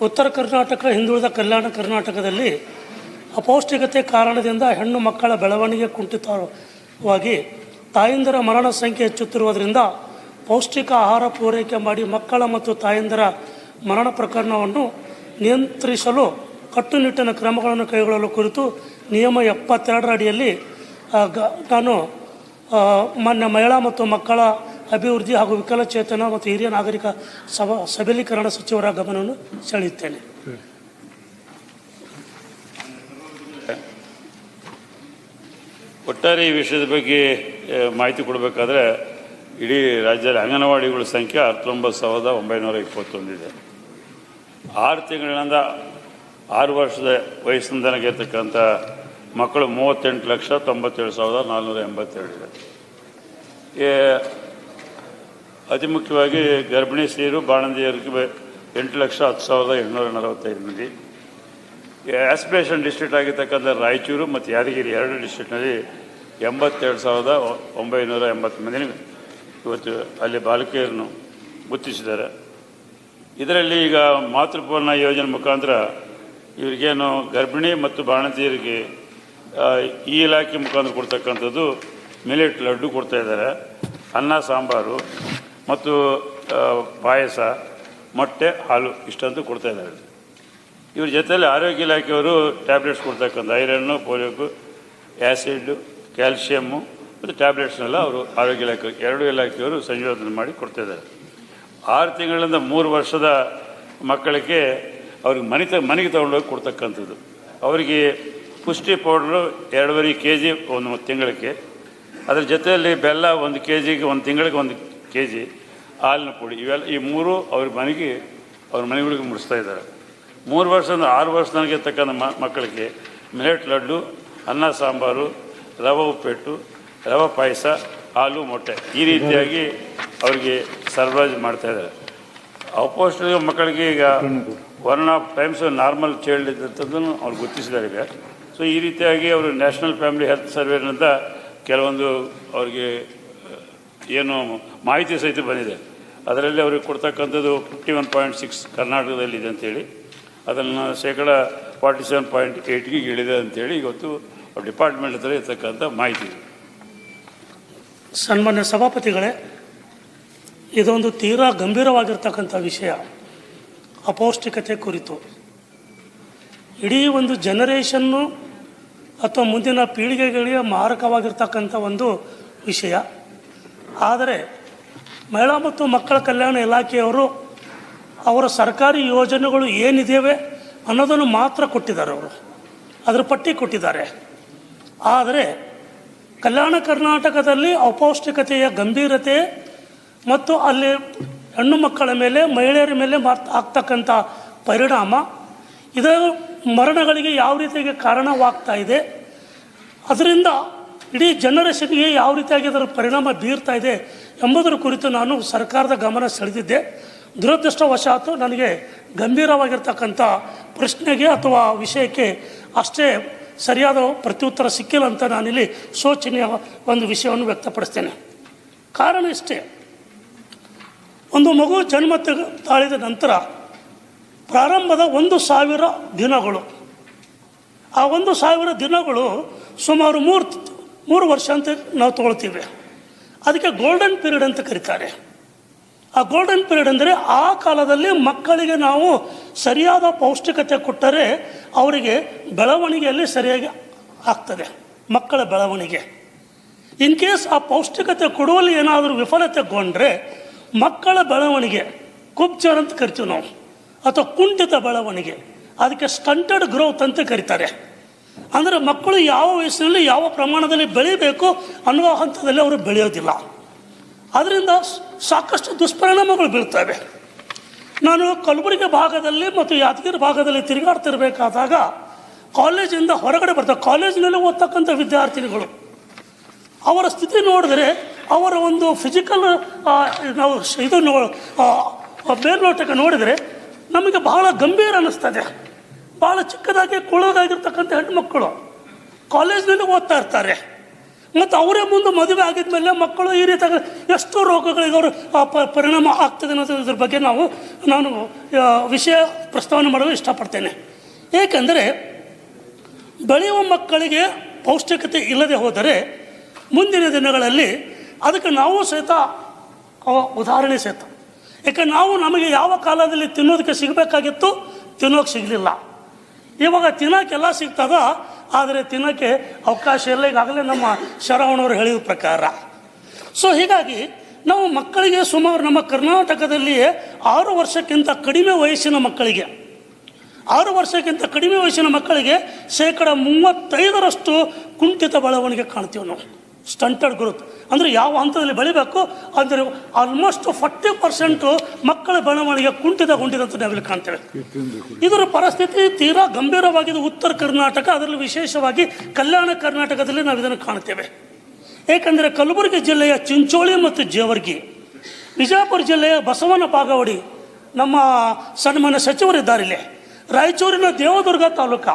ಉತ್ತರ ಕರ್ನಾಟಕ, ಹಿಂದುಳಿದ ಕಲ್ಯಾಣ ಕರ್ನಾಟಕದಲ್ಲಿ ಅಪೌಷ್ಟಿಕತೆ ಕಾರಣದಿಂದ ಹೆಣ್ಣು ಮಕ್ಕಳ ಬೆಳವಣಿಗೆ ಕುಂಠಿತವಾಗಿ ತಾಯಂದಿರ ಮರಣ ಸಂಖ್ಯೆ ಹೆಚ್ಚುತ್ತಿರುವುದರಿಂದ ಪೌಷ್ಟಿಕ ಆಹಾರ ಪೂರೈಕೆ ಮಾಡಿ ಮಕ್ಕಳ ಮತ್ತು ತಾಯಂದಿರ ಮರಣ ಪ್ರಕರಣವನ್ನು ನಿಯಂತ್ರಿಸಲು ಕಟ್ಟುನಿಟ್ಟಿನ ಕ್ರಮಗಳನ್ನು ಕೈಗೊಳ್ಳಲು ಕುರಿತು ನಿಯಮ ಎಪ್ಪತ್ತೆರಡರ ಅಡಿಯಲ್ಲಿ ನಾನು ಮೊನ್ನೆ ಮಹಿಳಾ ಮತ್ತು ಮಕ್ಕಳ ಅಭಿವೃದ್ಧಿ ಹಾಗೂ ವಿಕಲಚೇತನ ಮತ್ತು ಹಿರಿಯ ನಾಗರಿಕ ಸಬ ಸಬಲೀಕರಣ ಸಚಿವರ ಗಮನವನ್ನು ಸೆಳೆಯುತ್ತೇನೆ. ಒಟ್ಟಾರೆ ಈ ವಿಷಯದ ಬಗ್ಗೆ ಮಾಹಿತಿ ಕೊಡಬೇಕಾದ್ರೆ ಇಡೀ ರಾಜ್ಯದ ಅಂಗನವಾಡಿಗಳ ಸಂಖ್ಯೆ ಹತ್ತೊಂಬತ್ತು ಸಾವಿರದ ಒಂಬೈನೂರ ಇಪ್ಪತ್ತೊಂದಿದೆ. ಆರು ತಿಂಗಳಿಂದ ಆರು ವರ್ಷದ ವಯಸ್ಸಿನ ತನಕ ಇರ್ತಕ್ಕಂಥ ಮಕ್ಕಳು ಮೂವತ್ತೆಂಟು ಲಕ್ಷ ತೊಂಬತ್ತೇಳು ಸಾವಿರದ ನಾನ್ನೂರ ಎಂಬತ್ತೇಳಿದೆ ಅತಿ ಮುಖ್ಯವಾಗಿ ಗರ್ಭಿಣಿ ಸ್ತ್ರೀಯರು ಬಾಣಂದಿಯರಿಗೆ ಎಂಟು ಲಕ್ಷ ಹತ್ತು ಸಾವಿರದ ಎಂಟುನೂರ ನಲವತ್ತೈದು ಮಂದಿ. ಆಸ್ಪಿರೇಷನ್ ಡಿಸ್ಟ್ರಿಕ್ಟ್ ಆಗಿರ್ತಕ್ಕಂಥ ರಾಯಚೂರು ಮತ್ತು ಯಾದಗಿರಿ ಎರಡು ಡಿಸ್ಟ್ರಿಕ್ಟ್ನಲ್ಲಿ ಎಂಬತ್ತೆರಡು ಸಾವಿರದ ಒಂಬೈನೂರ ಎಂಬತ್ತು ಮಂದಿನ ಇವತ್ತು ಅಲ್ಲಿ ಬಾಲಕಿಯರನ್ನು ಗುರುತಿಸಿದ್ದಾರೆ. ಇದರಲ್ಲಿ ಈಗ ಮಾತೃಪೂರ್ಣ ಯೋಜನೆ ಮುಖಾಂತರ ಇವರಿಗೇನು ಗರ್ಭಿಣಿ ಮತ್ತು ಬಾಣಂತಿಯರಿಗೆ ಈ ಇಲಾಖೆ ಮುಖಾಂತರ ಕೊಡ್ತಕ್ಕಂಥದ್ದು ಮಿಲೆಟ್ ಲಡ್ಡು ಕೊಡ್ತಾ ಇದ್ದಾರೆ. ಅನ್ನ, ಸಾಂಬಾರು. ಮತ್ತು ಪಾಯಸ, ಮೊಟ್ಟೆ, ಹಾಲು ಇಷ್ಟಂತೂ ಕೊಡ್ತಾ ಇದ್ದಾರೆ. ಇವ್ರ ಜೊತೆಯಲ್ಲಿ ಆರೋಗ್ಯ ಇಲಾಖೆಯವರು ಟ್ಯಾಬ್ಲೆಟ್ಸ್ ಕೊಡ್ತಕ್ಕಂಥ ಐರನ್ನು ಪೋಲಿಯೋಕು ಆ್ಯಸಿಡ್ಡು ಕ್ಯಾಲ್ಶಿಯಮ್ಮು ಮತ್ತು ಟ್ಯಾಬ್ಲೆಟ್ಸ್ನೆಲ್ಲ ಅವರು ಆರೋಗ್ಯ ಇಲಾಖೆ, ಎರಡು ಇಲಾಖೆಯವರು ಸಂಯೋಜನೆ ಮಾಡಿ ಕೊಡ್ತಾಯಿದ್ದಾರೆ ಆರು ತಿಂಗಳಿಂದ ಮೂರು ವರ್ಷದ ಮಕ್ಕಳಿಗೆ ಅವ್ರಿಗೆ ಮನೆ ತ, ಮನೆಗೆ ತೊಗೊಂಡೋಗಿ ಕೊಡ್ತಕ್ಕಂಥದ್ದು. ಅವರಿಗೆ ಪುಷ್ಟಿ ಪೌಡ್ರು ಎರಡೂವರೆ ಕೆ ಜಿ ಒಂದು ತಿಂಗಳಿಗೆ. ಅದ್ರ ಜೊತೆಯಲ್ಲಿ ಬೆಲ್ಲ ಒಂದು ಕೆ ಜಿಗೆ ಒಂದು ತಿಂಗಳಿಗೆ ಒಂದು ಕೆ ಜಿ ಹಾಲಿನ ಪುಡಿ, ಇವೆಲ್ಲ ಈ ಮೂರು ಅವ್ರ ಮನೆಗೆ ಅವ್ರ ಮನೆಗಳಿಗೆ ಮುಡಿಸ್ತಾ ಇದ್ದಾರೆ. ಮೂರು ವರ್ಷದಿಂದ ಆರು ವರ್ಷ ನನಗೆ ತಕ್ಕಂಥ ಮಕ್ಕಳಿಗೆ ಮಿಲೆಟ್ ಲಡ್ಡು, ಅನ್ನ ಸಾಂಬಾರು, ರವೆ ಉಪ್ಪಿಟ್ಟು, ರವೆ ಪಾಯಸ, ಹಾಲು ಮೊಟ್ಟೆ ಈ ರೀತಿಯಾಗಿ ಅವರಿಗೆ ಸರ್ಬರಾಜು ಮಾಡ್ತಾ ಇದ್ದಾರೆ. ಅಪೋಸ್ಟ್ ಮಕ್ಕಳಿಗೆ ಈಗ one of times normal child ಇದ್ದಂಥದ್ದನ್ನು ಅವ್ರು ಗುರುತಿಸಿದ್ದಾರೆ ಈಗ. ಸೊ ಈ ರೀತಿಯಾಗಿ ಅವರು ನ್ಯಾಷನಲ್ ಫ್ಯಾಮಿಲಿ ಹೆಲ್ತ್ ಸರ್ವೇನಿಂದ ಕೆಲವೊಂದು ಅವರಿಗೆ ಏನು ಮಾಹಿತಿ ಸಹಿತ ಬಂದಿದೆ. ಅದರಲ್ಲಿ ಅವ್ರಿಗೆ ಕೊಡ್ತಕ್ಕಂಥದ್ದು ಫಿಫ್ಟಿ ಒನ್ ಪಾಯಿಂಟ್ ಸಿಕ್ಸ್ ಕರ್ನಾಟಕದಲ್ಲಿ ಇದೆ ಅಂತೇಳಿ. ಅದನ್ನು ಶೇಕಡ ಫಾರ್ಟಿ ಸೆವೆನ್ ಪಾಯಿಂಟ್ ಏಯ್ಟ್ಗೆ ಇಳಿದೆ ಅಂತೇಳಿ ಇವತ್ತು ಡಿಪಾರ್ಟ್ಮೆಂಟ್ ಹತ್ರ ಇರ್ತಕ್ಕಂಥ ಮಾಹಿತಿ ಸನ್ಮಾನ್ಯ ಸಭಾಪತಿಗಳೇ, ಇದೊಂದು ತೀರಾ ಗಂಭೀರವಾಗಿರ್ತಕ್ಕಂಥ ವಿಷಯ. ಅಪೌಷ್ಟಿಕತೆ ಕುರಿತು. ಇಡೀ ಒಂದು ಜನರೇಷನ್ನು ಅಥವಾ ಮುಂದಿನ ಪೀಳಿಗೆಗಳಿಗೆ ಮಾರಕವಾಗಿರ್ತಕ್ಕಂಥ ಒಂದು ವಿಷಯ. ಆದರೆ ಮಹಿಳಾ ಮತ್ತು ಮಕ್ಕಳ ಕಲ್ಯಾಣ ಇಲಾಖೆಯವರು ಅವರ ಸರ್ಕಾರಿ ಯೋಜನೆಗಳು ಏನಿದ್ದೇವೆ ಅನ್ನೋದನ್ನು ಮಾತ್ರ ಕೊಟ್ಟಿದ್ದಾರೆ ಅವರು. ಅದರ ಪಟ್ಟಿ ಕೊಟ್ಟಿದ್ದಾರೆ. ಆದರೆ ಕಲ್ಯಾಣ ಕರ್ನಾಟಕದಲ್ಲಿ ಅಪೌಷ್ಟಿಕತೆಯ ಗಂಭೀರತೆ ಮತ್ತು ಅಲ್ಲಿ ಹೆಣ್ಣು ಮಕ್ಕಳ ಮೇಲೆ, ಮಹಿಳೆಯರ ಮೇಲೆ ಆಗ್ತಕ್ಕಂಥ ಪರಿಣಾಮ ಇದು ಮರಣಗಳಿಗೆ ಯಾವ ರೀತಿಯಾಗಿ ಕಾರಣವಾಗ್ತಾ ಇದೆ. ಅದರಿಂದ ಇಡೀ ಜನರೇಷನ್ಗೆ ಯಾವ ರೀತಿಯಾಗಿ ಅದರ ಪರಿಣಾಮ ಬೀರ್ತಾ ಇದೆ ಎಂಬುದರ ಕುರಿತು ನಾನು ಸರ್ಕಾರದ ಗಮನ ಸೆಳೆದಿದ್ದೆ. ದುರದೃಷ್ಟವಶಾತು ನನಗೆ ಗಂಭೀರವಾಗಿರ್ತಕ್ಕಂಥ ಪ್ರಶ್ನೆಗೆ ಅಥವಾ ವಿಷಯಕ್ಕೆ ಅಷ್ಟೇ ಸರಿಯಾದ ಪ್ರತ್ಯುತ್ತರ ಸಿಕ್ಕಿಲ್ಲ ಅಂತ ನಾನಿಲ್ಲಿ ಶೋಚನೀಯ ಒಂದು ವಿಷಯವನ್ನು ವ್ಯಕ್ತಪಡಿಸ್ತೇನೆ. ಕಾರಣ ಇಷ್ಟೇ. ಒಂದು ಮಗು ಜನ್ಮ ತಾಳಿದ ನಂತರ ಪ್ರಾರಂಭದ ಒಂದು ಸಾವಿರ ದಿನಗಳು. ಆ ಒಂದು ಸಾವಿರ ದಿನಗಳು ಸುಮಾರು ಮೂರು ಮೂರು ವರ್ಷ ಅಂತ ನಾವು ತಗೊಳ್ತೀವಿ. ಅದಕ್ಕೆ ಗೋಲ್ಡನ್ ಪೀರಿಯಡ್ ಅಂತ ಕರೀತಾರೆ. ಆ ಗೋಲ್ಡನ್ ಪೀರಿಯಡ್ ಅಂದರೆ ಆ ಕಾಲದಲ್ಲಿ ಮಕ್ಕಳಿಗೆ ನಾವು ಸರಿಯಾದ ಪೌಷ್ಟಿಕತೆ ಕೊಟ್ಟರೆ ಅವರಿಗೆ ಬೆಳವಣಿಗೆಯಲ್ಲಿ ಸರಿಯಾಗಿ ಆಗ್ತದೆ, ಮಕ್ಕಳ ಬೆಳವಣಿಗೆ. ಇನ್ ಕೇಸ್ ಆ ಪೌಷ್ಟಿಕತೆ ಕೊಡುವಲ್ಲಿ ಏನಾದರೂ ವಿಫಲತೆಗೊಂಡ್ರೆ ಮಕ್ಕಳ ಬೆಳವಣಿಗೆ, ಕುಬ್ಜರ್ ಅಂತ ಕರಿತೀವಿ ನಾವು, ಅಥವಾ ಕುಂಠಿತ ಬೆಳವಣಿಗೆ, ಅದಕ್ಕೆ ಸ್ಟಂಟೆಡ್ ಗ್ರೋತ್ ಅಂತ ಕರೀತಾರೆ. ಅಂದರೆ ಮಕ್ಕಳು ಯಾವ ವಯಸ್ಸಿನಲ್ಲಿ ಯಾವ ಪ್ರಮಾಣದಲ್ಲಿ ಬೆಳೀಬೇಕು ಅನ್ನುವ ಹಂತದಲ್ಲಿ ಅವರು ಬೆಳೆಯೋದಿಲ್ಲ. ಅದರಿಂದ ಸಾಕಷ್ಟು ದುಷ್ಪರಿಣಾಮಗಳು ಬೀಳ್ತವೆ. ನಾನು ಕಲಬುರಗಿ ಭಾಗದಲ್ಲಿ ಮತ್ತು ಯಾದಗಿರಿ ಭಾಗದಲ್ಲಿ ತಿರುಗಾಡ್ತಿರಬೇಕಾದಾಗ ಕಾಲೇಜಿಂದ ಹೊರಗಡೆ ಬರ್ತಾರೆ ಕಾಲೇಜಿನಲ್ಲಿ ಓದ್ತಕ್ಕಂಥ ವಿದ್ಯಾರ್ಥಿನಿಗಳು ಅವರ ಸ್ಥಿತಿ ನೋಡಿದ್ರೆ ಅವರ ಒಂದು ಫಿಸಿಕಲ್ ನಾವು ಇದು ನೋ ಆ, ಆ ಮೇಲ್ನೋಟಕ್ಕೆ ನೋಡಿದರೆ ನಮಗೆ ಬಹಳ ಗಂಭೀರ ಅನ್ನಿಸ್ತದೆ ಭಾಳ ಚಿಕ್ಕದಾಗಿ ಹೆಣ್ಣು ಹೆಣ್ಮಕ್ಕಳು ಕಾಲೇಜ್ನಲ್ಲಿ ಓದ್ತಾ ಇರ್ತಾರೆ. ಮತ್ತು ಅವರೇ ಮುಂದೆ ಮದುವೆ ಆಗಿದ್ಮೇಲೆ ಮಕ್ಕಳು ಈ ರೀತಿಯಾಗಿ ಎಷ್ಟೋ ರೋಗಗಳಿಗೆ ಅವರು ಪರಿಣಾಮ ಆಗ್ತದೆ ಅನ್ನೋದ್ರ ಬಗ್ಗೆ ನಾವು, ನಾನು ವಿಷಯ ಪ್ರಸ್ತಾವನೆ ಮಾಡಲು ಇಷ್ಟಪಡ್ತೇನೆ. ಏಕೆಂದರೆ ಬೆಳೆಯುವ ಮಕ್ಕಳಿಗೆ ಪೌಷ್ಟಿಕತೆ ಇಲ್ಲದೆ ಹೋದರೆ ಮುಂದಿನ ದಿನಗಳಲ್ಲಿ ಅದಕ್ಕೆ ನಾವು ಸಹಿತ ಉದಾಹರಣೆ ಸಹಿತ. ಯಾಕೆ ನಾವು ನಮಗೆ ಯಾವ ಕಾಲದಲ್ಲಿ ತಿನ್ನೋದಕ್ಕೆ ಸಿಗಬೇಕಾಗಿತ್ತು, ತಿನ್ನೋಕೆ ಸಿಗಲಿಲ್ಲ. ಇವಾಗ ತಿನ್ನೋಕ್ಕೆಲ್ಲ ಸಿಗ್ತದ, ಆದರೆ ತಿನ್ನೋಕ್ಕೆ ಅವಕಾಶ ಇಲ್ಲ. ಈಗಾಗಲೇ ನಮ್ಮ ಶರವಣವರು ಹೇಳಿದ ಪ್ರಕಾರ. ಸೊ ಹೀಗಾಗಿ ನಾವು ಮಕ್ಕಳಿಗೆ ಸುಮಾರು ನಮ್ಮ ಕರ್ನಾಟಕದಲ್ಲಿಯೇ ಆರು ವರ್ಷಕ್ಕಿಂತ ಕಡಿಮೆ ವಯಸ್ಸಿನ ಮಕ್ಕಳಿಗೆ, ಆರು ವರ್ಷಕ್ಕಿಂತ ಕಡಿಮೆ ವಯಸ್ಸಿನ ಮಕ್ಕಳಿಗೆ ಶೇಕಡ ಮೂವತ್ತೈದರಷ್ಟು ಕುಂಠಿತ ಬೆಳವಣಿಗೆ ಕಾಣ್ತೀವಿ ನಾವು. Stunted growth. ಅಂದರೆ ಯಾವ ಹಂತದಲ್ಲಿ ಬೆಳಿಬೇಕು? ಅಂದರೆ ಆಲ್ಮೋಸ್ಟ್ ಫಾರ್ಟಿ ಪರ್ಸೆಂಟು ಮಕ್ಕಳ ಬೆಳವಣಿಗೆ ಅಂತ ನಾವಿಲ್ಲಿ ಕಾಣ್ತೇವೆ. ಇದರ ಪರಿಸ್ಥಿತಿ ತೀರಾ ಗಂಭೀರವಾಗಿದೆ. ಉತ್ತರ ಕರ್ನಾಟಕ, ಅದರಲ್ಲಿ ವಿಶೇಷವಾಗಿ ಕಲ್ಯಾಣ ಕರ್ನಾಟಕದಲ್ಲಿ ನಾವು ಇದನ್ನು ಕಾಣ್ತೇವೆ. ಏಕೆಂದರೆ ಕಲಬುರಗಿ ಜಿಲ್ಲೆಯ ಚಿಂಚೋಳಿ ಮತ್ತು ಜೇವರ್ಗಿ ವಿಜಯಪುರ ಜಿಲ್ಲೆಯ ಬಸವನ ಪಾಗವಡಿ ನಮ್ಮ ಸನ್ಮಾನ್ಯ ಸಚಿವರಿದ್ದಾರಿಲ್ಲಿ ರಾಯಚೂರಿನ ದೇವದುರ್ಗ ತಾಲೂಕ,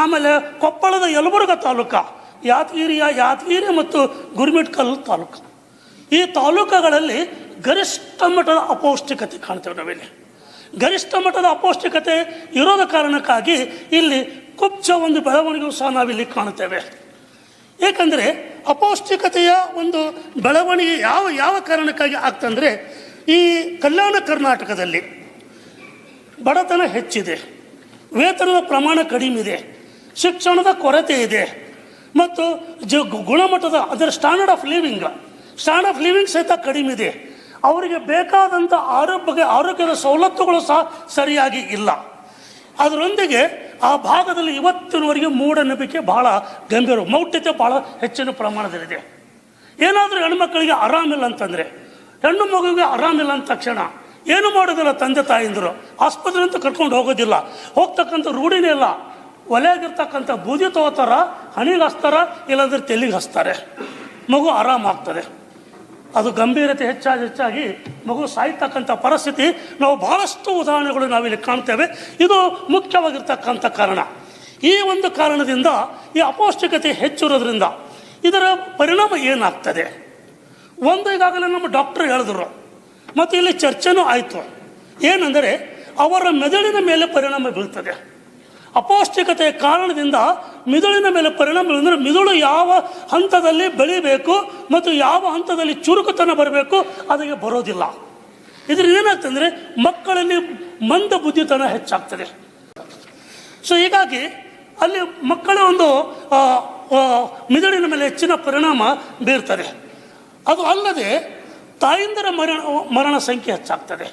ಆಮೇಲೆ ಕೊಪ್ಪಳದ ಯಲಬುರ್ಗ ತಾಲೂಕ ಯಾದಗಿರಿಯ ಯಾದಗಿರಿ ಮತ್ತು ಗುರುಮಿಟ್ಕಲ್ ತಾಲೂಕು. ಈ ತಾಲೂಕುಗಳಲ್ಲಿ ಗರಿಷ್ಠ ಮಟ್ಟದ ಅಪೌಷ್ಟಿಕತೆ ಕಾಣ್ತೇವೆ ನಾವಿಲ್ಲಿ. ಗರಿಷ್ಠ ಮಟ್ಟದ ಅಪೌಷ್ಟಿಕತೆ ಇರೋದ ಕಾರಣಕ್ಕಾಗಿ ಇಲ್ಲಿ ಕುಬ್ಜ ಒಂದು ಬೆಳವಣಿಗೆಯೂ ಸಹ ನಾವಿಲ್ಲಿ ಕಾಣುತ್ತೇವೆ ಏಕೆಂದರೆ ಅಪೌಷ್ಟಿಕತೆಯ ಒಂದು ಬೆಳವಣಿಗೆ ಯಾವ ಯಾವ ಕಾರಣಕ್ಕಾಗಿ ಆಗ್ತಂದರೆ ಈ ಕಲ್ಯಾಣ ಕರ್ನಾಟಕದಲ್ಲಿ ಬಡತನ ಹೆಚ್ಚಿದೆ, ವೇತನದ ಪ್ರಮಾಣ ಕಡಿಮೆ ಇದೆ, ಶಿಕ್ಷಣದ ಕೊರತೆ ಇದೆ ಮತ್ತು ಜ ಗುಣಮಟ್ಟದ, ಅದರ standard of living standard of living ಸಹಿತ ಕಡಿಮೆ ಇದೆ. ಅವರಿಗೆ ಬೇಕಾದಂಥ ಆರೋಗ್ಯ ಆರೋಗ್ಯದ ಸವಲತ್ತುಗಳು ಸಹ ಸರಿಯಾಗಿ ಇಲ್ಲ. ಅದರೊಂದಿಗೆ ಆ ಭಾಗದಲ್ಲಿ ಇವತ್ತಿನವರೆಗೆ ಮೂಢನಂಬಿಕೆ ಬಹಳ ಗಂಭೀರ, ಮೌಢ್ಯತೆ ಬಹಳ ಹೆಚ್ಚಿನ ಪ್ರಮಾಣದಲ್ಲಿದೆ. ಏನಾದರೂ ಹೆಣ್ಮಕ್ಳಿಗೆ ಆರಾಮಿಲ್ಲ ಅಂತಂದರೆ, ಹೆಣ್ಣು ಮಗುವಿಗೆ ಆರಾಮಿಲ್ಲ ಅಂದ ತಕ್ಷಣ ಏನು ಮಾಡೋದಿಲ್ಲ ತಂದೆ ತಾಯಿಂದರು ಆಸ್ಪತ್ರೆ ಅಂತ ಕರ್ಕೊಂಡು ಹೋಗೋದಿಲ್ಲ. ಹೋಗ್ತಕ್ಕಂಥ ರೂಢಿನೇ ಇಲ್ಲ. ಒಲೆಯಾಗಿರ್ತಕ್ಕಂಥ ಬೂದಿ ತಗೋತಾರ ಹಣಿಗೆ ಹಚ್ತಾರ, ಇಲ್ಲಾಂದ್ರೆ ತೆಲಿಗೆ ಹಚ್ತಾರೆ. ಮಗು ಆರಾಮಾಗ್ತದೆ ಅದು ಗಂಭೀರತೆ ಹೆಚ್ಚಾಗಿ ಹೆಚ್ಚಾಗಿ ಮಗು ಸಾಯ್ತಕ್ಕಂಥ ಪರಿಸ್ಥಿತಿ, ನಾವು ಬಹಳಷ್ಟು ಉದಾಹರಣೆಗಳು ನಾವಿಲ್ಲಿ ಕಾಣ್ತೇವೆ. ಇದು ಮುಖ್ಯವಾಗಿರ್ತಕ್ಕಂಥ ಕಾರಣ. ಈ ಒಂದು ಕಾರಣದಿಂದ, ಈ ಅಪೌಷ್ಟಿಕತೆ ಹೆಚ್ಚಿರೋದ್ರಿಂದ ಇದರ ಪರಿಣಾಮ ಏನಾಗ್ತದೆ? ಒಂದು ಈಗಾಗಲೇ ನಮ್ಮ ಡಾಕ್ಟರ್ ಹೇಳಿದ್ರು. ಮತ್ತು ಇಲ್ಲಿ ಚರ್ಚೆನೂ ಆಯಿತು. ಏನೆಂದರೆ, ಅವರ ಮೆದುಳಿನ ಮೇಲೆ ಪರಿಣಾಮ ಬೀಳ್ತದೆ. ಅಪೌಷ್ಟಿಕತೆಯ ಕಾರಣದಿಂದ ಮಿದುಳಿನ ಮೇಲೆ ಪರಿಣಾಮ ಅಂದರೆ ಮಿದುಳು ಯಾವ ಹಂತದಲ್ಲಿ ಬೆಳಿಬೇಕು ಮತ್ತು ಯಾವ ಹಂತದಲ್ಲಿ ಚುರುಕುತನ ಬರಬೇಕು, ಅದಕ್ಕೆ ಬರೋದಿಲ್ಲ. ಇದರಿಂದ ಏನಾಗ್ತಂದರೆ ಮಕ್ಕಳಲ್ಲಿ ಮಂದ ಬುದ್ಧಿತನ ಹೆಚ್ಚಾಗ್ತದೆ. ಸೊ ಹೀಗಾಗಿ ಅಲ್ಲಿ ಮಕ್ಕಳ ಒಂದು ಮಿದುಳಿನ ಮೇಲೆ ಹೆಚ್ಚಿನ ಪರಿಣಾಮ ಬೀರ್ತದೆ. ಅದು ಅಲ್ಲದೆ ತಾಯಿಂದರ ಮರಣ ಮರಣ ಸಂಖ್ಯೆ ಹೆಚ್ಚಾಗ್ತದೆ.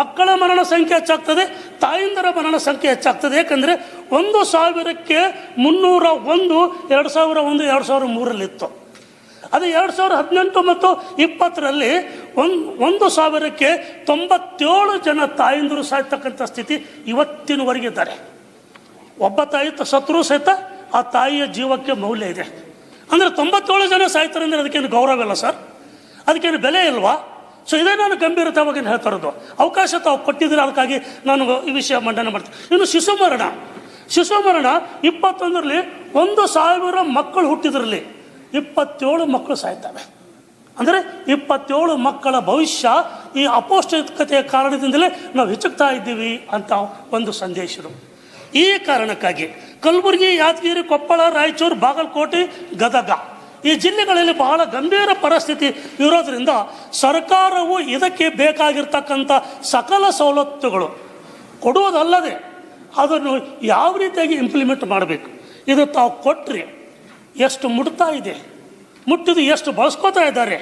ಮಕ್ಕಳ ಮರಣ ಸಂಖ್ಯೆ ಹೆಚ್ಚಾಗ್ತದೆ ತಾಯಿಂದರ ಮರಣ ಸಂಖ್ಯೆ ಹೆಚ್ಚಾಗ್ತದೆ. ಯಾಕಂದರೆ ಒಂದು ಸಾವಿರಕ್ಕೆ ಮುನ್ನೂರ ಒಂದು, ಎರಡು ಸಾವಿರ ಒಂದು, ಎರಡು ಸಾವಿರ ಮೂರಲ್ಲಿತ್ತು. ಅದು ಎರಡು ಸಾವಿರ ಹದಿನೆಂಟು ಮತ್ತು ಇಪ್ಪತ್ತರಲ್ಲಿ ಒಂದು ಒಂದು ಸಾವಿರಕ್ಕೆ ತೊಂಬತ್ತೇಳು ಜನ ತಾಯಂದರು ಸಾಯ್ತಕ್ಕಂಥ ಸ್ಥಿತಿ ಇವತ್ತಿನವರೆಗೆ ಇದ್ದಾರೆ. ಒಬ್ಬ ತಾಯಿ ಸತ್ರು ಸಹಿತ ಆ ತಾಯಿಯ ಜೀವಕ್ಕೆ ಮೌಲ್ಯ ಇದೆ. ಅಂದರೆ ತೊಂಬತ್ತೇಳು ಜನ ಸಾಯ್ತಾರೆ ಅಂದರೆ ಅದಕ್ಕೇನು ಗೌರವ ಇಲ್ಲ ಸರ್? ಅದಕ್ಕೇನು ಬೆಲೆ ಇಲ್ವಾ? ಸೊ ಇದೇ ನಾನು ಗಂಭೀರತವಾಗಿ ಹೇಳ್ತಾ ಇರೋದು ಅವಕಾಶ ತಾವು ಕೊಟ್ಟಿದ್ದೀರ? ಅದಕ್ಕಾಗಿ ನಾನು ಈ ವಿಷಯ ಮಂಡನೆ ಮಾಡ್ತೀನಿ. ಇನ್ನು ಶಿಶು ಮರಣ ಶಿಶು ಮರಣ ಇಪ್ಪತ್ತೊಂದರಲ್ಲಿ ಒಂದು ಸಾವಿರ ಮಕ್ಕಳು ಹುಟ್ಟಿದ್ರಲ್ಲಿ ಇಪ್ಪತ್ತೇಳು ಮಕ್ಕಳು ಸಾಯ್ತವೆ. ಅಂದರೆ ಇಪ್ಪತ್ತೇಳು ಮಕ್ಕಳ ಭವಿಷ್ಯ ಈ ಅಪೌಷ್ಟಿಕತೆಯ ಕಾರಣದಿಂದಲೇ ನಾವು ಹೆಚ್ಚುತ್ತಾ ಇದ್ದೀವಿ ಅಂತ ಒಂದು ಸಂದೇಶರು ಈ ಕಾರಣಕ್ಕಾಗಿ ಕಲಬುರಗಿ, ಯಾದಗಿರಿ, ಕೊಪ್ಪಳ, ರಾಯಚೂರು, ಬಾಗಲಕೋಟೆ, ಗದಗ. ಈ ಜಿಲ್ಲೆಗಳಲ್ಲಿ ಬಹಳ ಗಂಭೀರ ಪರಿಸ್ಥಿತಿ ಇರೋದ್ರಿಂದ ಸರ್ಕಾರವು ಇದಕ್ಕೆ ಬೇಕಾಗಿರ್ತಕ್ಕಂಥ ಸಕಲ ಸವಲತ್ತುಗಳು ಕೊಡುವುದಲ್ಲದೆ ಅದನ್ನು ಯಾವ ರೀತಿಯಾಗಿ ಇಂಪ್ಲಿಮೆಂಟ್ ಮಾಡಬೇಕು? ಇದು ತಾವು ಕೊಟ್ಟರೆ ಎಷ್ಟು ಮುಟ್ತಾ ಇದೆ? ಮುಟ್ಟಿದು ಎಷ್ಟು ಬಳಸ್ಕೋತಾ ಇದ್ದಾರೆ?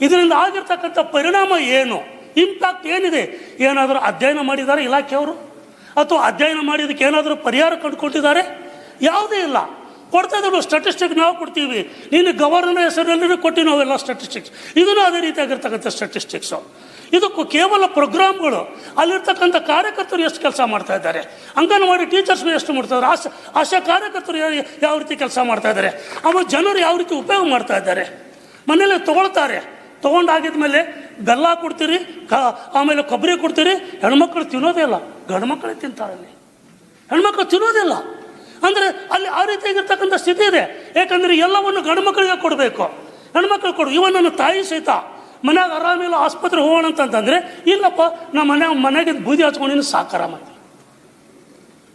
ಇದರಿಂದ ಆಗಿರ್ತಕ್ಕಂಥ ಪರಿಣಾಮ ಏನು? ಇಂಪ್ಯಾಕ್ಟ್ ಏನಿದೆ? ಏನಾದರೂ ಅಧ್ಯಯನ ಮಾಡಿದ್ದಾರೆ ಇಲಾಖೆಯವರು? ಅಥವಾ ಅಧ್ಯಯನ ಮಾಡಿದ್ದಕ್ಕೆ ಏನಾದರೂ ಪರಿಹಾರ ಕಂಡುಕೊಂಡಿದ್ದಾರೆ ಯಾವುದೇ ಇಲ್ಲ. ಕೊಡ್ತಾ ಇದ್ರು ಸ್ಟಾಟಿಸ್ಟಿಕ್ ನಾವು ಕೊಡ್ತೀವಿ. ನೀನು ಗವರ್ನರ್ ಹೆಸರಲ್ಲಿ ಕೊಟ್ಟು ನಾವೆಲ್ಲ ಸ್ಟಾಟಿಸ್ಟಿಕ್ಸ್ ಇದನ್ನು ಅದೇ ರೀತಿಯಾಗಿರ್ತಕ್ಕಂಥ ಸ್ಟಾಟಿಸ್ಟಿಕ್ಸು ಇದಕ್ಕೂ ಕೇವಲ ಪ್ರೋಗ್ರಾಮ್ಗಳು ಅಲ್ಲಿರ್ತಕ್ಕಂಥ ಕಾರ್ಯಕರ್ತರು ಎಷ್ಟು ಕೆಲಸ ಮಾಡ್ತಾ ಇದ್ದಾರೆ? ಅಂಗನವಾಡಿ ಟೀಚರ್ಸ್ ಎಷ್ಟು ಮಾಡ್ತಾ ಇದ್ದಾರೆ? ಆಶಾ ಕಾರ್ಯಕರ್ತರು ಯಾವ- ಯಾವ ರೀತಿ ಕೆಲಸ ಮಾಡ್ತಾ ಇದ್ದಾರೆ? ಆಮೇಲೆ ಜನರು ಯಾವ ರೀತಿ ಉಪಯೋಗ ಮಾಡ್ತಾ ಇದ್ದಾರೆ? ಮನೇಲಿ ತೊಗೊಳ್ತಾರೆ. ತೊಗೊಂಡಾಗಿದ ಮೇಲೆ ಬೆಲ್ಲ ಕೊಡ್ತೀರಿ, ಕ, ಆಮೇಲೆ ಕೊಬ್ಬರಿ ಕೊಡ್ತೀರಿ. ಹೆಣ್ಮಕ್ಳು ತಿನ್ನೋದೇ ಇಲ್ಲ. ಗಂಡು ಮಕ್ಕಳೇ ತಿಂತಾರೆ ಅಲ್ಲಿ. ಹೆಣ್ಮಕ್ಳು ತಿನ್ನೋದಿಲ್ಲ ಅಂದರೆ ಅಲ್ಲಿ ಆ ರೀತಿಯಾಗಿರ್ತಕ್ಕಂಥ ಸ್ಥಿತಿ ಇದೆ. ಯಾಕಂದರೆ ಎಲ್ಲವನ್ನು ಗಂಡು ಮಕ್ಕಳಿಗೆ ಕೊಡಬೇಕು. ಹೆಣ್ಮಕ್ಳು ಕೊಡು. ಇವನ್ ನನ್ನ ತಾಯಿ ಸಹಿತ ಮನ್ಯಾಗ ಆರಾಮಿಲ್ಲ ಆಸ್ಪತ್ರೆ ಹೋಗೋಣ ಅಂತಂತಂದರೆ, ಇಲ್ಲಪ್ಪ ನಮ್ಮ ಮನೆ ಮನೆಗೆ ಬೂದಿ ಸಾಕಾರ ಮಾಡಿ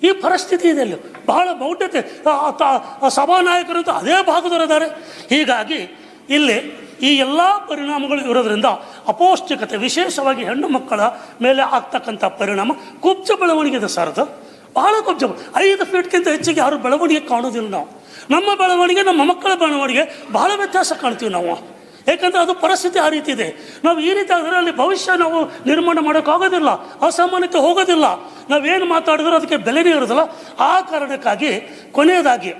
ಈ ಪರಿಸ್ಥಿತಿ ಇದೆ ಅಲ್ಲಿ. ಬಹಳ ಮೌಢ್ಯತೆ. ಆ- ಆ- ತ- ಸಭಾನಾಯಕರು ಅಂತ ಅದೇ ಭಾಗದವರಿದ್ದಾರೆ ಹೀಗಾಗಿ ಇಲ್ಲಿ ಈ ಎಲ್ಲ ಪರಿಣಾಮಗಳು ಇರೋದ್ರಿಂದ ಅಪೌಷ್ಟಿಕತೆ ವಿಶೇಷವಾಗಿ ಹೆಣ್ಣು ಮಕ್ಕಳ ಮೇಲೆ ಆಗ್ತಕ್ಕಂಥ ಪರಿಣಾಮ ಕುಬ್ಜ ಬೆಳವಣಿಗೆ ಇದೆ ಸರ್ ಅದು. ಬಹಳ ದೊಡ್ಡ ಐದು ಫೀಟ್ಗಿಂತ ಹೆಚ್ಚಿಗೆ ಯಾರು ಬೆಳವಣಿಗೆ ಕಾಣೋದಿಲ್ಲ ನಾವು. ನಮ್ಮ ಬೆಳವಣಿಗೆ, ನಮ್ಮ ಮಕ್ಕಳ ಬೆಳವಣಿಗೆ ಬಹಳ ವ್ಯತ್ಯಾಸ ಕಾಣ್ತೀವಿ ನಾವು. ಯಾಕಂದರೆ ಅದು ಪರಿಸ್ಥಿತಿ ಆ ರೀತಿ ಇದೆ. ನಾವು ಈ ರೀತಿ ಆದರೆ ಅಲ್ಲಿ ಭವಿಷ್ಯ ನಾವು ನಿರ್ಮಾಣ ಮಾಡೋಕ್ಕಾಗೋದಿಲ್ಲ ಅಸಾಮಾನ್ಯತೆ ಹೋಗೋದಿಲ್ಲ. ನಾವೇನು ಮಾತಾಡಿದ್ರೂ ಅದಕ್ಕೆ ಬೆಲೆನೇ ಇರೋದಿಲ್ಲ ಆ ಕಾರಣಕ್ಕಾಗಿ ಕೊನೆಯದಾಗಿ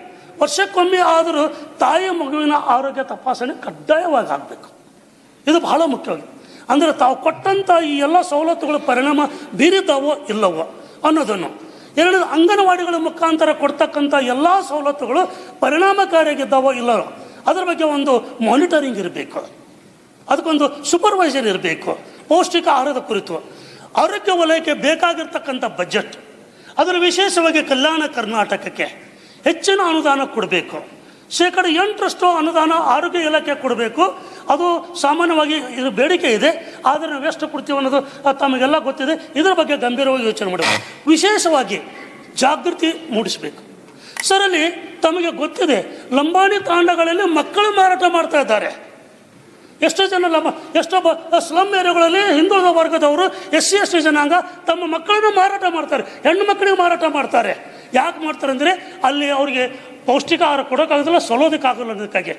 ವರ್ಷಕ್ಕೊಮ್ಮೆ ಆದರೂ ತಾಯಿ ಮಗುವಿನ ಆರೋಗ್ಯ ತಪಾಸಣೆ ಕಡ್ಡಾಯವಾಗಿ ಆಗಬೇಕು ಇದು ಬಹಳ ಮುಖ್ಯವಾಗಿ ಅಂದರೆ ತಾವು ಕೊಟ್ಟಂಥ ಈ ಎಲ್ಲ ಸವಲತ್ತುಗಳ ಪರಿಣಾಮ ಬೀರಿದ್ದಾವೋ ಇಲ್ಲವೋ ಅನ್ನೋದನ್ನು ಎರಡನೇದು ಅಂಗನವಾಡಿಗಳ ಮುಖಾಂತರ ಕೊಡ್ತಕ್ಕಂಥ ಎಲ್ಲ ಸವಲತ್ತುಗಳು ಪರಿಣಾಮಕಾರಿಯಾಗಿದ್ದಾವೋ ಇಲ್ಲವೋ, ಅದರ ಬಗ್ಗೆ ಒಂದು ಮಾನಿಟರಿಂಗ್ ಇರಬೇಕು. ಅದಕ್ಕೊಂದು ಸೂಪರ್ವೈಸರ್ ಇರಬೇಕು. ಪೌಷ್ಟಿಕ ಆಹಾರದ ಕುರಿತು. ಆರೋಗ್ಯ ವಲಯಕ್ಕೆ ಬೇಕಾಗಿರ್ತಕ್ಕಂಥ ಬಜೆಟ್ ಅದರ ವಿಶೇಷವಾಗಿ ಕಲ್ಯಾಣ ಕರ್ನಾಟಕಕ್ಕೆ ಹೆಚ್ಚಿನ ಅನುದಾನ ಕೊಡಬೇಕು. ಶೇಕಡ ಎಂಟರಷ್ಟು ಅನುದಾನ ಆರೋಗ್ಯ ಇಲಾಖೆ ಕೊಡಬೇಕು. ಅದು ಸಾಮಾನ್ಯವಾಗಿ ಇದು ಬೇಡಿಕೆ ಇದೆ. ಆದರೆ ನಾವು ಎಷ್ಟು ಕೊಡ್ತೀವಿ ಅನ್ನೋದು ತಮಗೆಲ್ಲ ಗೊತ್ತಿದೆ. ಇದರ ಬಗ್ಗೆ ಗಂಭೀರವಾಗಿ ಯೋಚನೆ ಮಾಡಬೇಕು ವಿಶೇಷವಾಗಿ ಜಾಗೃತಿ ಮೂಡಿಸಬೇಕು. ಸರ್, ಅಲ್ಲಿ ತಮಗೆ ಗೊತ್ತಿದೆ, ಲಂಬಾಣಿ ತಾಂಡಗಳಲ್ಲಿ ಮಕ್ಕಳು ಮಾರಾಟ ಮಾಡ್ತಾ ಇದ್ದಾರೆ. ಎಷ್ಟೋ ಜನ ಲಂಬ, ಎಷ್ಟೋ ಸ್ಲಮ್ ಏರಿಯಾಗಳಲ್ಲಿ ಹಿಂದುಳಿದ ವರ್ಗದವರು ಎಸ್ ಸಿ ಎಸ್ ಟಿ ಜನಾಂಗ ತಮ್ಮ ಮಕ್ಕಳನ್ನು ಮಾರಾಟ ಮಾಡ್ತಾರೆ. ಹೆಣ್ಣು ಮಕ್ಕಳಿಗೆ ಮಾರಾಟ ಮಾಡ್ತಾರೆ. ಯಾಕೆ ಮಾಡ್ತಾರೆ ಅಂದರೆ, ಅಲ್ಲಿ ಅವರಿಗೆ ಪೌಷ್ಟಿಕ ಆಹಾರ ಕೊಡೋಕ್ಕಾಗೋದಿಲ್ಲ ಸೊಲೋದಕ್ಕಾಗಲ್ಲ ಅನ್ನೋದಕ್ಕಾಗಿ.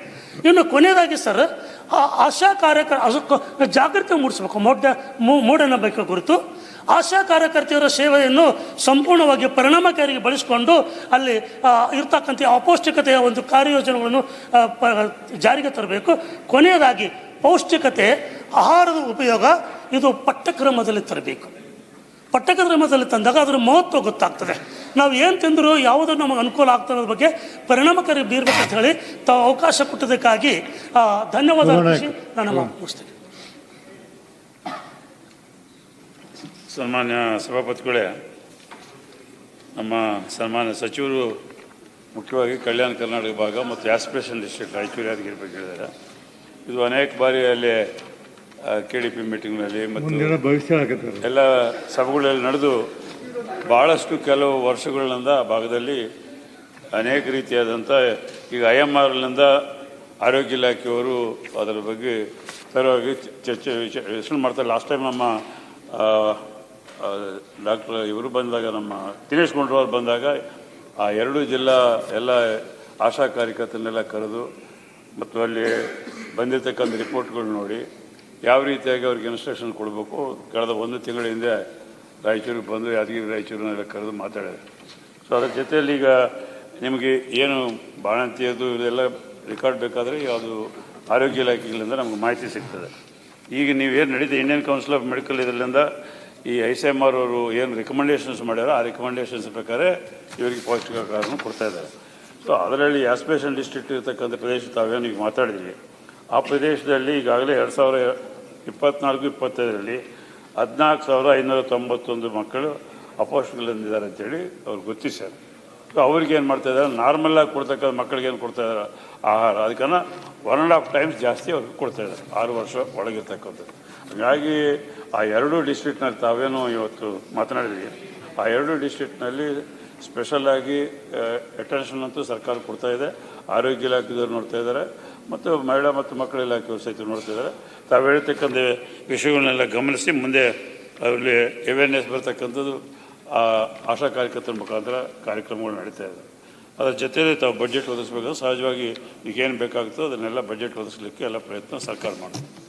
ಇನ್ನು ಕೊನೆಯದಾಗಿ ಸರ್, ಆ ಆಶಾ ಕಾರ್ಯಕರ್ ಅದಕ್ಕೆ ಜಾಗೃತಿ ಮೂಡಿಸ್ಬೇಕು ಮೋಢ ಮೂ- ಮೂಢನಂಬಿಕೆ ಕುರಿತು ಆಶಾ ಕಾರ್ಯಕರ್ತೆಯರ ಸೇವೆಯನ್ನು ಸಂಪೂರ್ಣವಾಗಿ ಪರಿಣಾಮಕಾರಿಗೆ ಬಳಸಿಕೊಂಡು ಅಲ್ಲಿ ಇರ್ತಕ್ಕಂಥ ಅಪೌಷ್ಟಿಕತೆಯ ಒಂದು ಕಾರ್ಯಯೋಜನೆಗಳನ್ನು ಜಾರಿಗೆ ತರಬೇಕು. ಕೊನೆಯದಾಗಿ, ಪೌಷ್ಟಿಕತೆ, ಆಹಾರದ ಉಪಯೋಗ, ಇದು ಪಠ್ಯಕ್ರಮದಲ್ಲಿ ತರಬೇಕು. ಪಠ್ಯಕ್ರಮದಲ್ಲಿ ತಂದಾಗ ಅದರ ಮಹತ್ವ ಗೊತ್ತಾಗ್ತದೆ. ನಾವು ಏನು ತಿಂದರೂ ಯಾವುದು ನಮಗೆ ಅನುಕೂಲ ಆಗ್ತದೆ ಅನ್ನೋದ್ರ ಬಗ್ಗೆ ಪರಿಣಾಮಕಾರಿ ಬೀರ್ಬೇಕಂತ ಹೇಳಿ ತಾವು ಅವಕಾಶ ಕೊಟ್ಟದಕ್ಕಾಗಿ ಆ, ಧನ್ಯವಾದ ಅರ್ಪಿಸಿ. ನಾನು ಮುಗಿಸ್ತೇನೆ. ಸನ್ಮಾನ್ಯ ಸಭಾಪತಿಗಳೇ ನಮ್ಮ ಸನ್ಮಾನ್ಯ ಸಚಿವರು ಮುಖ್ಯವಾಗಿ ಕಲ್ಯಾಣ ಕರ್ನಾಟಕ ಭಾಗ ಮತ್ತು ಆಸ್ಪಿರೇಷನ್ ಡಿಸ್ಟ್ರಿಕ್ಟ್ ರಾಯಚೂರು ಯಾದಗಿರಿ ಬಗ್ಗೆ ಹೇಳಿದ್ದಾರೆ. ಇದು ಅನೇಕ ಬಾರಿ ಅಲ್ಲಿ ಕೆ ಡಿ ಪಿ ಮೀಟಿಂಗ್ನಲ್ಲಿ ಮತ್ತು ಮುಂದಿನ ಭವಿಷ್ಯ ಆಗತ್ತೆ ಎಲ್ಲ ಸಭೆಗಳಲ್ಲಿ ನಡೆದು ಭಾಳಷ್ಟು ಕೆಲವು ವರ್ಷಗಳಿಂದ ಆ ಭಾಗದಲ್ಲಿ ಅನೇಕ ರೀತಿಯಾದಂಥ ಈಗ ಐ ಎಂ ಆರ್ನಿಂದ ಆರೋಗ್ಯ ಇಲಾಖೆಯವರು ಅದರ ಬಗ್ಗೆ ಸರವಾಗಿ ಚರ್ಚೆ ವಿಶ್ಲೇಷಣೆ ಮಾಡ್ತಾರೆ. ಲಾಸ್ಟ್ ಟೈಮ್ ನಮ್ಮ ಡಾಕ್ಟರ್ ಇವರು ಬಂದಾಗ, ನಮ್ಮ ದಿನೇಶ್ ಗುಂಡ್ರವ್ರು ಬಂದಾಗ ಆ ಎರಡು ಜಿಲ್ಲಾ ಎಲ್ಲ ಆಶಾ ಕಾರ್ಯಕರ್ತರನ್ನೆಲ್ಲ ಕರೆದು ಮತ್ತು ಅಲ್ಲಿ ಬಂದಿರತಕ್ಕಂಥ ರಿಪೋರ್ಟ್ಗಳು ನೋಡಿ ಯಾವ ರೀತಿಯಾಗಿ ಅವ್ರಿಗೆ ಇನ್ಸ್ಟ್ರಕ್ಷನ್ ಕೊಡಬೇಕು. ಕಳೆದ ಒಂದು ತಿಂಗಳ ಹಿಂದೆ ರಾಯಚೂರಿಗೆ ಬಂದು ಯಾದಗಿರಿ ರಾಯಚೂರಿನೆಲ್ಲ ಕರೆದು ಮಾತಾಡಿದೆ ಸೊ ಅದರ ಜೊತೆಯಲ್ಲಿ ಈಗ ನಿಮಗೆ ಏನು ಬಾಣಂತಿಯದು ಇದೆಲ್ಲ ರೆಕಾರ್ಡ್ ಬೇಕಾದರೆ ಯಾವುದು ಆರೋಗ್ಯ ಇಲಾಖೆಗಳಿಂದ ನಮಗೆ ಮಾಹಿತಿ ಸಿಗ್ತದೆ. ಈಗ ನೀವು ಏನು ನಡೀತಿದೆ ಇಂಡಿಯನ್ ಕೌನ್ಸಿಲ್ ಆಫ್ ಮೆಡಿಕಲ್ ಇದರಿಂದ ಈ ಐ ಸಿ ಎಂ ಆರ್ ಅವರು ಏನು ರೆಕಮೆಂಡೇಷನ್ಸ್ ಮಾಡ್ಯಾರ ಆ ರೆಕಮೆಂಡೇಷನ್ಸ್ ಪ್ರಕಾರ ಇವರಿಗೆ ಪೌಷ್ಟಿಕ ಆಹಾರವನ್ನು ಕೊಡ್ತಾ ಇದ್ದಾರೆ. ಸೊ ಅದರಲ್ಲಿ ಆಸ್ಪಿರೇಷನ್ ಡಿಸ್ಟ್ರಿಕ್ಟ್ ಇರತಕ್ಕಂಥ ಪ್ರದೇಶ ತಾವೇನು ಈಗ ಮಾತಾಡಿದ್ವಿ ಆ ಪ್ರದೇಶದಲ್ಲಿ ಈಗಾಗಲೇ ಎರಡು ಸಾವಿರ ಇಪ್ಪತ್ನಾಲ್ಕು, ಇಪ್ಪತ್ತೈದರಲ್ಲಿ ಹದಿನಾಲ್ಕು ಸಾವಿರದ ಐನೂರ ತೊಂಬತ್ತೊಂದು ಮಕ್ಕಳು ಅಪೌಷ್ಟಿಕಲಿದ್ದಾರೆ ಅಂತೇಳಿ ಅವ್ರು ಗೊತ್ತಿಸ್ಯಾರ ಅವ್ರಿಗೆ ಏನು ಮಾಡ್ತಾ ಇದ್ದಾರೆ? ನಾರ್ಮಲಾಗಿ ಕೊಡ್ತಕ್ಕಂಥ ಮಕ್ಕಳಿಗೆ ಏನು ಕೊಡ್ತಾ ಇದ್ದಾರೆ? ಆಹಾರ. ಅದಕ್ಕನ್ನ ಒನ್ ಆ್ಯಂಡ್ ಹಾಫ್ ಟೈಮ್ಸ್ ಜಾಸ್ತಿ ಅವ್ರಿಗೆ ಕೊಡ್ತಾ ಇದ್ದಾರೆ. ಆರು ವರ್ಷ ಒಳಗಿರ್ತಕ್ಕಂಥದ್ದು. ಹಾಗಾಗಿ ಆ ಎರಡು ಡಿಸ್ಟ್ರಿಕ್ಟ್ನಲ್ಲಿ ತಾವೇನು ಇವತ್ತು ಮಾತನಾಡಿದ್ವಿ. ಆ ಎರಡು ಡಿಸ್ಟ್ರಿಕ್ಟ್ನಲ್ಲಿ ಸ್ಪೆಷಲಾಗಿ ಅಟೆನ್ಷನ್ ಅಂತೂ ಸರ್ಕಾರ ಕೊಡ್ತಾ ಇದೆ. ಆರೋಗ್ಯ ಇಲಾಖೆದವ್ರು ನೋಡ್ತಾ ಇದ್ದಾರೆ. ಮತ್ತು ಮಹಿಳಾ ಮತ್ತು ಮಕ್ಕಳ ಇಲಾಖೆಯವರು ಸಹಿತ ನೋಡ್ತಿದ್ದಾರೆ ತಾವು ಹೇಳ್ತಕ್ಕಂಥ ವಿಷಯಗಳನ್ನೆಲ್ಲ ಗಮನಿಸಿ ಮುಂದೆ ಅಲ್ಲಿ ಅವೇರ್ನೆಸ್ ಬರ್ತಕ್ಕಂಥದ್ದು, ಆ ಆಶಾ ಕಾರ್ಯಕರ್ತರ ಮುಖಾಂತರ ಕಾರ್ಯಕ್ರಮಗಳು ನಡೀತಾ ಇದೆ. ಅದರ ಜೊತೆಯಲ್ಲಿ ತಾವು ಬಜೆಟ್ ಒದಗಿಸ್ಬೇಕು. ಸಹಜವಾಗಿ ಈಗೇನು ಬೇಕಾಗುತ್ತೋ ಅದನ್ನೆಲ್ಲ ಬಜೆಟ್ ಒದಗಿಸ್ಲಿಕ್ಕೆ ಎಲ್ಲ ಪ್ರಯತ್ನ ಸರ್ಕಾರ ಮಾಡುತ್ತೆ.